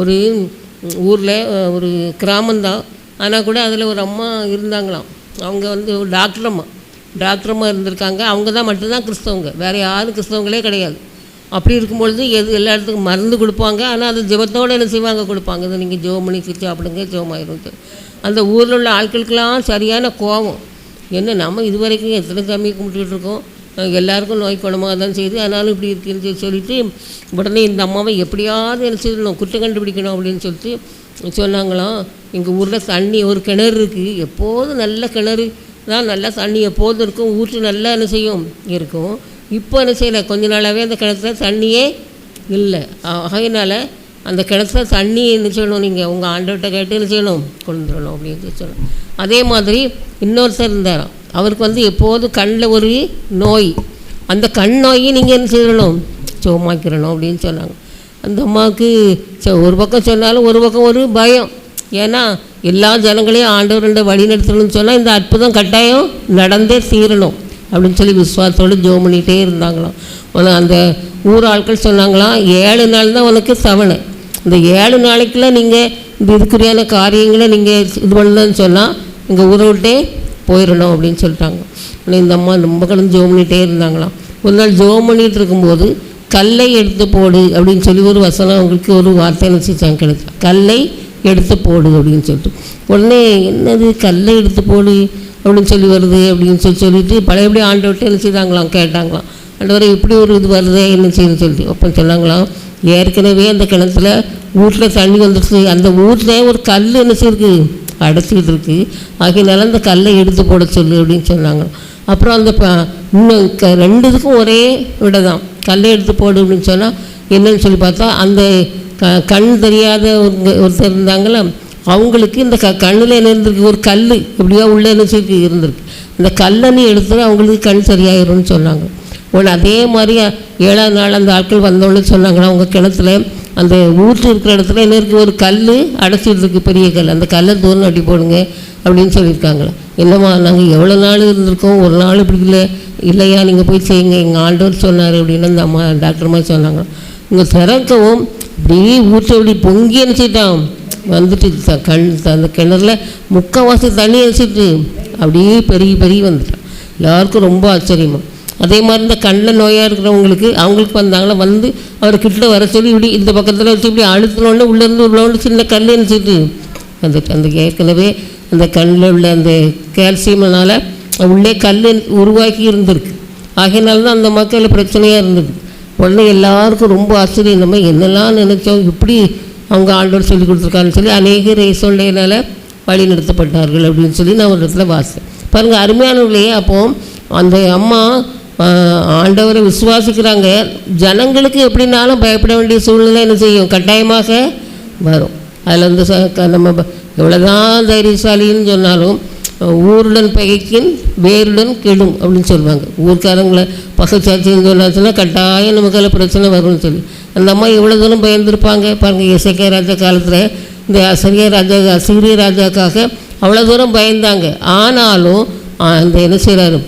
ஒரு ஊரில் ஒரு கிராமந்தான் ஆனால் கூட அதில் ஒரு அம்மா இருந்தாங்களாம். அவங்க வந்து ஒரு டாக்டர் அம்மா. டாக்டர் அம்மா இருந்திருக்காங்க. அவங்க தான் மட்டும்தான் கிறிஸ்தவங்க. வேறு யாரும் கிறிஸ்தவங்களே கிடையாது. அப்படி இருக்கும்பொழுது எது எல்லா இடத்துக்கும் மருந்து கொடுப்பாங்க. ஆனால் அது ஜெபத்தோடு என்ன செய்வாங்க? கொடுப்பாங்க. இது நீங்கள் ஜெபம் பண்ணி சாப்பிடுங்க ஜெபமாயிரும் அந்த ஊரில் உள்ள ஆட்களுக்கெல்லாம் சரியான கோபம். என்ன நம்ம இது வரைக்கும் எத்தனை சாமியை கும்பிட்டுக்கிட்டு இருக்கோம்? எல்லாருக்கும் நோய் குணமாக தான் செய்யுது. அதனால இப்படி இருக்குன்னு சொல்லிட்டு உடனே இந்த அம்மாவை எப்படியாவது என்ன செய்யணும் குற்றம் கண்டுபிடிக்கணும் அப்படின்னு சொல்லிட்டு சொன்னாங்களாம். எங்கள் ஊரில் தண்ணி ஒரு கிணறு இருக்குது எப்போதும் நல்ல கிணறு? தான் நல்லா தண்ணி எப்போதும் இருக்கும். ஊற்று நல்லா என்ன செய்யும்? இருக்கும். இப்போ என்ன செய்யலை? கொஞ்ச நாளாகவே அந்த கிணத்துல தண்ணியே இல்லை. ஆகையினால அந்த கிணத்துல தண்ணி என்ன செய்யணும் நீங்கள் உங்கள் ஆண்டவர்கிட்ட கேட்டு என்ன செய்யணும்? கொண்டு வரணும் அப்படின்னு சொல்லி சொல்லணும் அதே மாதிரி இன்னொருத்தர் இருந்தாராம் அவருக்கு வந்து எப்போதும் கண்ணில் ஒரு நோய் அந்த கண் நோயை நீங்கள் என்ன செய்யணும்? சுகமாக்கிறணும் அப்படின்னு சொன்னாங்க. அந்த அம்மாவுக்கு ச- ஒரு பக்கம் சொன்னாலும் ஒரு பக்கம் ஒரு பயம். ஏன்னா எல்லா ஜனங்களையும் ஆண்டவருடைய வழி நடத்தணும்னு சொன்னால் இந்த அற்புதம் கட்டாயம் நடந்தே தீரணும் அப்படின்னு சொல்லி விஸ்வாசத்தோடு ஜோம் பண்ணிகிட்டே இருந்தாங்களாம். அந்த ஊர் ஆட்கள் சொன்னாங்களாம் ஏழு நாள் தான் உனக்கு தவணை இந்த ஏழு நாளைக்குள்ள நீங்கள் இந்த இதுக்குரியான காரியங்களை நீங்கள் இது பண்ணலன்னு சொன்னால் எங்கள் ஊரை விட்டே போயிடணும் அப்படின்னு சொல்லிட்டாங்க. ஆனால் இந்த அம்மா ரொம்ப கடந்து ஜோம் பண்ணிகிட்டே இருந்தாங்களாம். ஒரு நாள் ஜோம் பண்ணிகிட்டு இருக்கும்போது கல்லை எடுத்து போடு அப்படின்னு சொல்லி ஒரு வசனம் அவங்களுக்கு ஒரு வார்த்தை நினச்சிச்சாங்க கிடைச்சா கல்லை எடுத்து போடு அப்படின்னு சொல்லிட்டு. உடனே என்னது கல்லை எடுத்து போடு அப்படின்னு சொல்லி வருது அப்படின்னு சொல்லி சொல்லிட்டு பழையபடி ஆண்டவர்கிட்ட என்ன செய்தாங்களாம் கேட்டாங்களாம். ஆண்டவரை இப்படி ஒரு இது வருதே என்ன செய்யுன்னு சொல்லி அப்போ சொன்னாங்களாம் ஏற்கனவே அந்த கிணத்துல வீட்டில் தண்ணி வந்துடுச்சு அந்த ஊரில் ஒரு கல் என்ன செய்யிருக்கு? அடைச்சிக்கிட்டு இருக்கு. ஆகையினால அந்த கல்லை எடுத்து போட சொல்லு அப்படின்னு சொன்னாங்க. அப்புறம் அந்த ப இன்னும் க ரெண்டு இதுக்கும் ஒரே விட தான் கல்லை எடுத்து போடு அப்படின்னு சொன்னால் என்னன்னு சொல்லி பார்த்தா அந்த க கண் தெரியாத ஒரு ஒருத்தர் இருந்தாங்களா அவங்களுக்கு இந்த க கண்ணில் என்ன இருந்திருக்கு? ஒரு கல் இப்படியா உள்ளே என்ன சொல்லி இருந்திருக்கு. இந்த கல்லை நீ எடுத்து அவங்களுக்கு கண் சரியாயிரும்னு சொன்னாங்க. ஒன்று அதே மாதிரி ஏழாம் நாள் அந்த ஆட்கள் வந்தோன்னு சொன்னாங்கன்னா உங்கள் கிணத்துல அந்த ஊற்று இருக்கிற இடத்துல என்ன இருக்குது ஒரு கல் அடைச்சிட்டு இருக்கு பெரிய கல். அந்த கல்லை தூரம் அடி போடுங்க அப்படின்னு சொல்லியிருக்காங்களா. என்னம்மா நாங்கள் எவ்வளோ நாள் இருந்திருக்கோம்? ஒரு நாள் இப்படி இல்லை இல்லையா? நீங்கள் போய் செய்யுங்க. எங்கள் ஆண்டவர் சொன்னார் அப்படின்னு அந்த அம்மா டாக்டர் மாதிரி சொன்னாங்க. இங்கே திறக்கவும் அப்படியே ஊற்ற அப்படி பொங்கி அனுப்பிச்சிட்டான் வந்துட்டு த- கண் அந்த கிணறுல முக்கால்வாசி தண்ணி அனுப்பிச்சிட்டு அப்படியே பெருகி பெருகி வந்துட்டான். எல்லாருக்கும் ரொம்ப ஆச்சரியமாக அதே மாதிரி இந்த கண்ணில் நோயாக இருக்கிறவங்களுக்கு அவங்களுக்கு வந்தாங்களா வந்து அவர் கிட்ட வர சொல்லி இப்படி இந்த பக்கத்தில் வச்சு இப்படி அழுத்தினோடனே உள்ளேருந்து உள்ளோண்டு சின்ன கல் சொல்லிட்டு அந்த அந்த ஏற்கனவே அந்த கண்ணில் உள்ள அந்த கால்சியம்னால் உள்ளே கல் உருவாக்கி இருந்திருக்கு. ஆகையினால தான் அந்த மக்கள் பிரச்சனையாக இருந்தது. உடனே எல்லாருக்கும் ரொம்ப ஆச்சரியம். நம்ம என்னெல்லாம் நினைச்சோம்? இப்படி அவங்க ஆண்டோர் சொல்லி கொடுத்துருக்காங்கன்னு சொல்லி அநேகர் சொல்லையினால வழி நடத்தப்பட்டார்கள் அப்படின்னு சொல்லி நான் ஒரு இடத்துல வாசித்தேன். பாருங்கள் அருமையானவர்களே அப்போ அந்த அம்மா ஆண்டவரை விசுவாசிக்கிறாங்க. ஜனங்களுக்கு எப்படினாலும் பயப்பட வேண்டிய சூழ்நிலை என்ன செய்யும்? கட்டாயமாக வரும். அதில் வந்து ச- க- நம்ம ப- எவ்வளோதான் தைரியசாலின்னு சொன்னாலும் ஊருடன் பகைக்கின் வேருடன் கெடும் அப்படின்னு சொல்லுவாங்க. ஊர்க்காரங்களை பகைச்சாச்சின்னு சொன்னாச்சுன்னா கட்டாயம் நமக்கு அதில் பிரச்சனை வரும்னு சொல்லி. அந்த அம்மா எவ்வளோ தூரம் பயந்துருப்பாங்க? பாருங்கள் இசைக்கிய ராஜா காலத்தில் இந்த அசரிய ராஜா அசீரிய ராஜாக்காக அவ்வளோ தூரம் பயந்தாங்க. ஆனாலும் அந்த என்ன செய்கிறாரு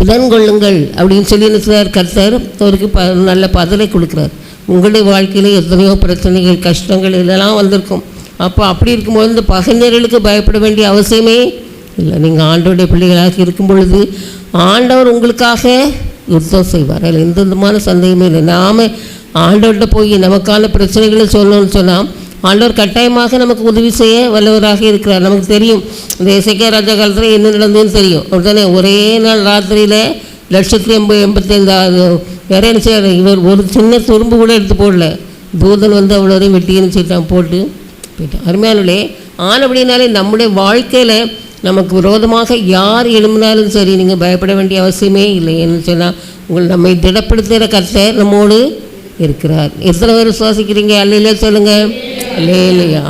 திடன் கொள்ளுங்கள் அப்படின்னு சொல்லி என்ன கர்த்தர் அவருக்கு ப நல்ல பதிலை கொடுக்குறார். உங்களுடைய வாழ்க்கையில் எத்தனையோ பிரச்சனைகள் கஷ்டங்கள் இதெல்லாம் வந்திருக்கும். அப்போ அப்படி இருக்கும்போது இந்த பகைஞர்களுக்கு பயப்பட வேண்டிய அவசியமே இல்லை. நீங்கள் ஆண்டோடைய பிள்ளைகளாக இருக்கும் பொழுது ஆண்டவர் உங்களுக்காக யுத்தம் செய்வார். அதில் எந்த விதமான சந்தேகமே இல்லை. நாம் ஆண்டவர்கிட்ட போய் நமக்கான பிரச்சனைகளை சொல்லணும்னு சொன்னால் ஆண்டவர் கட்டாயமாக நமக்கு உதவி செய்ய வல்லவராக இருக்கிறார். நமக்கு தெரியும் இந்த இசைக்கே ராஜா காலத்தில் என்ன நடந்ததுன்னு தெரியும். உடனே ஒரே நாள் ராத்திரியில் லட்சத்தி எண்பது எண்பத்தைந்தாவது வேற என்ன செய்யறாரு இவர் ஒரு சின்ன துரும்பு கூட எடுத்து போடல. தூதன் வந்து அவ்வளோரையும் வெட்டின்னு சொல்லிட்டான் போட்டு போயிட்டான். அருமையானே ஆனபடினாலே நம்முடைய வாழ்க்கையில் நமக்கு விரோதமாக யார் எழும்பினாலும் சரி நீங்கள் பயப்பட வேண்டிய அவசியமே இல்லை. என்ன சொன்னால் உங்கள் நம்மை திடப்படுத்துகிற கத்தை நம்மோடு இருக்கிறார். எத்தனை பேர் சுவாசிக்கிறீங்க அல்லையில சொல்லுங்கள் லேலியா